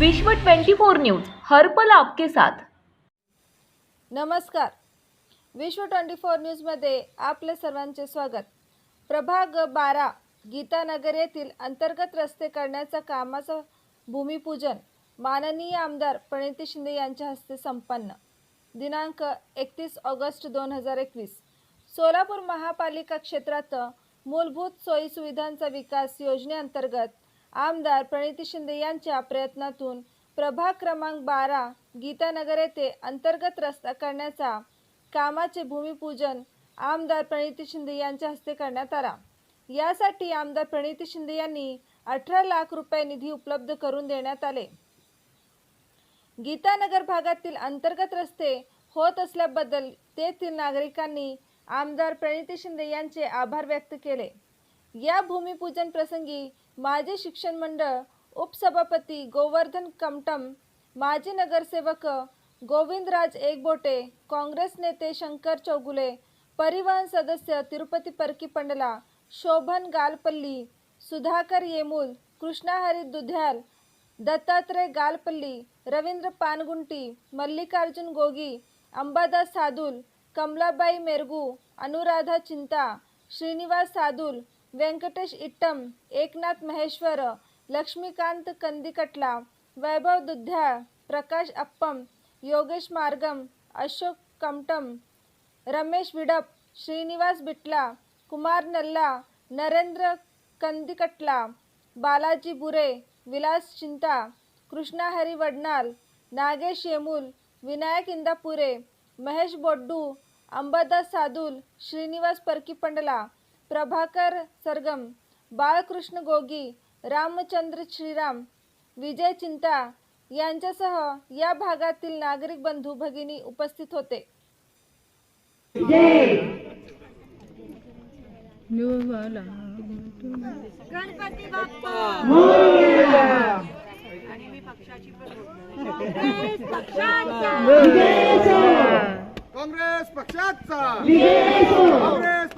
विश्व 24 न्यूज हरपल आपके साथ. नमस्कार. विश्व ट्वेंटी फोर न्यूजमध्ये आपले सर्वांचे स्वागत. प्रभाग बारा गीतानगर येथील अंतर्गत रस्ते करण्याच्या कामाचं भूमिपूजन माननीय आमदार प्रणिती शिंदे यांच्या हस्ते संपन्न. दिनांक एकतीस ऑगस्ट दोन हजार एकवीस. सोलापूर महापालिका क्षेत्रात मूलभूत सोयीसुविधांचा विकास योजनेअंतर्गत आमदार प्रणिती शिंदे यांच्या प्रयत्नातून प्रभाग क्रमांक बारा गीतानगर येथे अंतर्गत रस्ता करण्याचा कामाचे भूमिपूजन आमदार प्रणिती शिंदे यांच्या हस्ते करण्यात आला. यासाठी आमदार प्रणिती शिंदे यांनी अठरा लाख रुपये निधी उपलब्ध करून देण्यात आले. गीतानगर भागातील अंतर्गत रस्ते होत असल्याबद्दल तेथील नागरिकांनी आमदार प्रणिती शिंदे यांचे आभार व्यक्त केले. या भूमिपूजन प्रसंगी माजी शिक्षण मंडळ उपसभापती गोवर्धन कमटम माजी नगरसेवक गोविंदराज एकबोटे काँग्रेस नेते शंकर चौगुले परिवहन सदस्य तिरुपती परकी पंडला शोभन गालपल्ली सुधाकर येमूल कृष्णाहरी दुध्याल दत्तात्रय गालपल्ली रवींद्र पानगुंटी मल्लिकार्जुन गोगी अंबादास सादुल कमलाबाई मेरगू अनुराधा चिंता श्रीनिवास सादुल व्यंकटेश इट्टम एकनाथ महेश्वर लक्ष्मीकांत कंदिकटला वैभव दुध्याळ प्रकाश अप्पम योगेश मार्गम अशोक कमटम रमेश विडप श्रीनिवास बिटला कुमार नल्ला नरेंद्र कंदिकटला बालाजी बुरे विलास चिंता कृष्णा हरी वडनाल नागेश येमूल विनायक इंदापुरे महेश बोड्डू अंबादास सादुल श्रीनिवास परकीपंडला प्रभाकर सरगम बाळकृष्ण गोगी रामचंद्र श्रीराम विजय चिंता यांच्यासह या भागातील नागरिक बंधू भगिनी उपस्थित होते. काँग्रेस पक्षाचा! काँग्रेस पक्षाचा!